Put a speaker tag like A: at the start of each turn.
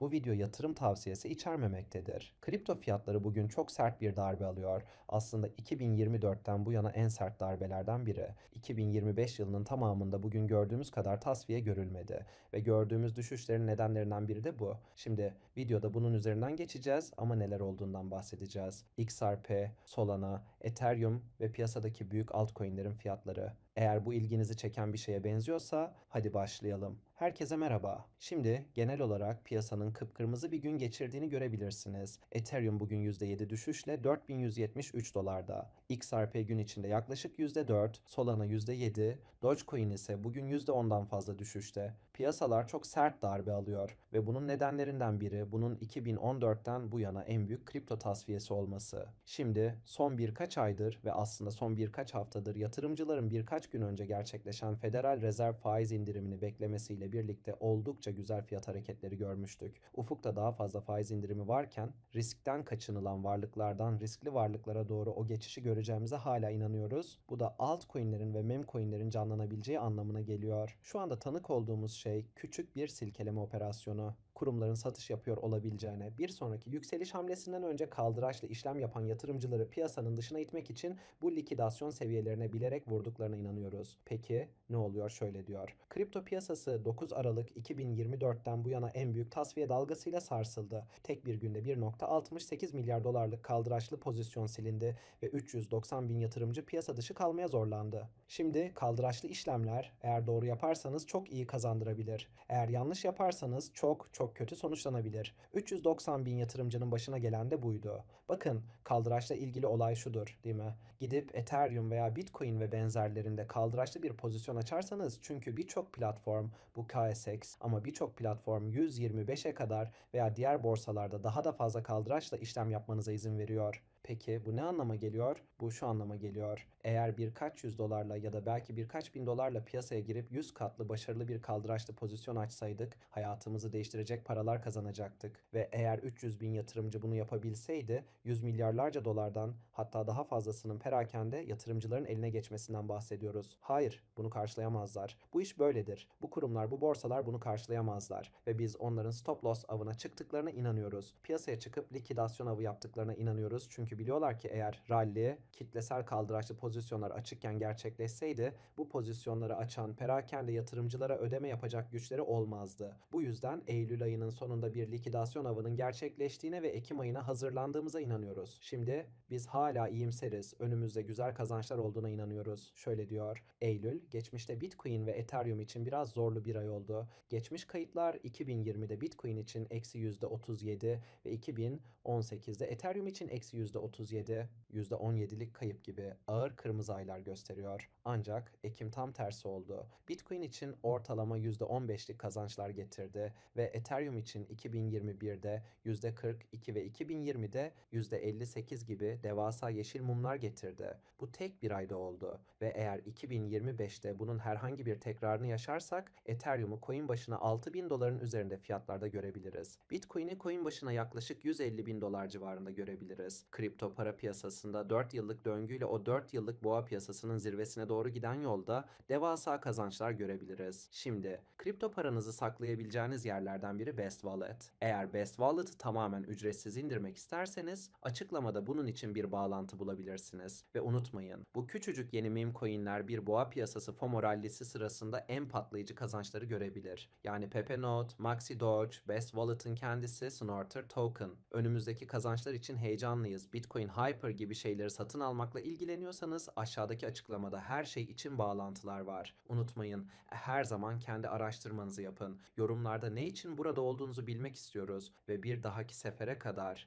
A: Bu video yatırım tavsiyesi içermemektedir. Kripto fiyatları bugün çok sert bir darbe alıyor. Aslında 2024'ten bu yana en sert darbelerden biri. 2025 yılının tamamında bugün gördüğümüz kadar tasfiye görülmedi ve gördüğümüz düşüşlerin nedenlerinden biri de bu. Şimdi videoda bunun üzerinden geçeceğiz ama neler olduğundan bahsedeceğiz. XRP, Solana, Ethereum ve piyasadaki büyük altcoin'lerin fiyatları. Eğer bu ilginizi çeken bir şeye benziyorsa hadi başlayalım. Herkese merhaba. Şimdi genel olarak piyasanın kıpkırmızı bir gün geçirdiğini görebilirsiniz. Ethereum bugün %7 düşüşle 4173 dolarda. XRP gün içinde yaklaşık %4, Solana %7, Dogecoin ise bugün %10'dan fazla düşüşte. Piyasalar çok sert darbe alıyor ve bunun nedenlerinden biri bunun 2014'ten bu yana en büyük kripto tasfiyesi olması. Şimdi son birkaç aydır ve aslında son birkaç haftadır yatırımcıların birkaç gün önce gerçekleşen Federal Rezerv faiz indirimini beklemesiyle birlikte oldukça güzel fiyat hareketleri görmüştük. Ufukta daha fazla faiz indirimi varken riskten kaçınılan varlıklardan riskli varlıklara doğru o geçişi göreceğimize hala inanıyoruz. Bu da altcoin'lerin ve memcoin'lerin canlanabileceği anlamına geliyor. Şu anda tanık olduğumuz şey küçük bir silkeleme operasyonu kurumların satış yapıyor olabileceğine, bir sonraki yükseliş hamlesinden önce kaldıraçlı işlem yapan yatırımcıları piyasanın dışına itmek için bu likidasyon seviyelerine bilerek vurduklarına inanıyoruz. Peki ne oluyor şöyle diyor. Kripto piyasası 9 Aralık 2024'ten bu yana en büyük tasfiye dalgasıyla sarsıldı. Tek bir günde 1.68 milyar dolarlık kaldıraçlı pozisyon silindi ve 390 bin yatırımcı piyasa dışı kalmaya zorlandı. Şimdi kaldıraçlı işlemler eğer doğru yaparsanız çok iyi kazandırabilir. Eğer yanlış yaparsanız çok çok kötü sonuçlanabilir. 390 bin yatırımcının başına gelen de buydu. Bakın kaldıraçla ilgili olay şudur değil mi? Gidip Ethereum veya Bitcoin ve benzerlerinde kaldıraçlı bir pozisyon açarsanız çünkü birçok platform bu KSX ama birçok platform 125'e kadar veya diğer borsalarda daha da fazla kaldıraçla işlem yapmanıza izin veriyor. Peki bu ne anlama geliyor? Bu şu anlama geliyor. Eğer birkaç yüz dolarla ya da belki birkaç bin dolarla piyasaya girip 100 katlı başarılı bir kaldıraçlı pozisyon açsaydık hayatımızı değiştirecek paralar kazanacaktık. Ve eğer 300 bin yatırımcı bunu yapabilseydi 100 milyarlarca dolardan hatta daha fazlasının perakende yatırımcıların eline geçmesinden bahsediyoruz. Hayır bunu karşılayamazlar. Bu iş böyledir. Bu kurumlar bu borsalar bunu karşılayamazlar. Ve biz onların stop loss avına çıktıklarına inanıyoruz. Piyasaya çıkıp likidasyon avı yaptıklarına inanıyoruz. Çünkü biliyorlar ki eğer rally kitlesel kaldıraçlı pozisyonlar açıkken gerçekleşseydi bu pozisyonları açan perakende yatırımcılara ödeme yapacak güçleri olmazdı. Bu yüzden Eylül ayının sonunda bir likidasyon avının gerçekleştiğine ve Ekim ayına hazırlandığımıza inanıyoruz. Şimdi biz hala iyimseriz. Önümüzde güzel kazançlar olduğuna inanıyoruz. Şöyle diyor. Eylül geçmişte Bitcoin ve Ethereum için biraz zorlu bir ay oldu. Geçmiş kayıtlar 2020'de Bitcoin için eksi %37 ve 2018'de Ethereum için eksi %37, %17'lik kayıp gibi ağır kırmızı aylar gösteriyor. Ancak Ekim tam tersi oldu. Bitcoin için ortalama %15'lik kazançlar getirdi ve Ethereum için 2021'de %42 ve 2020'de %58 gibi devasa yeşil mumlar getirdi. Bu tek bir ayda oldu ve eğer 2025'te bunun herhangi bir tekrarını yaşarsak Ethereum'u coin başına 6000 doların üzerinde fiyatlarda görebiliriz. Bitcoin'i coin başına yaklaşık 150 bin dolar civarında görebiliriz. Kripto para piyasasında 4 yıllık döngüyle o 4 yıllık boğa piyasasının zirvesine doğru giden yolda devasa kazançlar görebiliriz. Şimdi kripto paranızı saklayabileceğiniz yerlerden biri Best Wallet. Eğer Best Wallet'ı tamamen ücretsiz indirmek isterseniz açıklamada bunun için bir bağlantı bulabilirsiniz. Ve unutmayın bu küçücük yeni meme coinler bir boğa piyasası FOMO rallisi sırasında en patlayıcı kazançları görebilir. Yani Pepe Note, Maxi Doge, Best Wallet'ın kendisi Snorter Token. Önümüzdeki kazançlar için heyecanlıyız. Bitcoin Hyper gibi şeyleri satın almakla ilgileniyorsanız aşağıdaki açıklamada her şey için bağlantılar var. Unutmayın her zaman kendi araştırmanızı yapın. Yorumlarda ne için burada olduğunuzu bilmek istiyoruz ve bir dahaki sefere kadar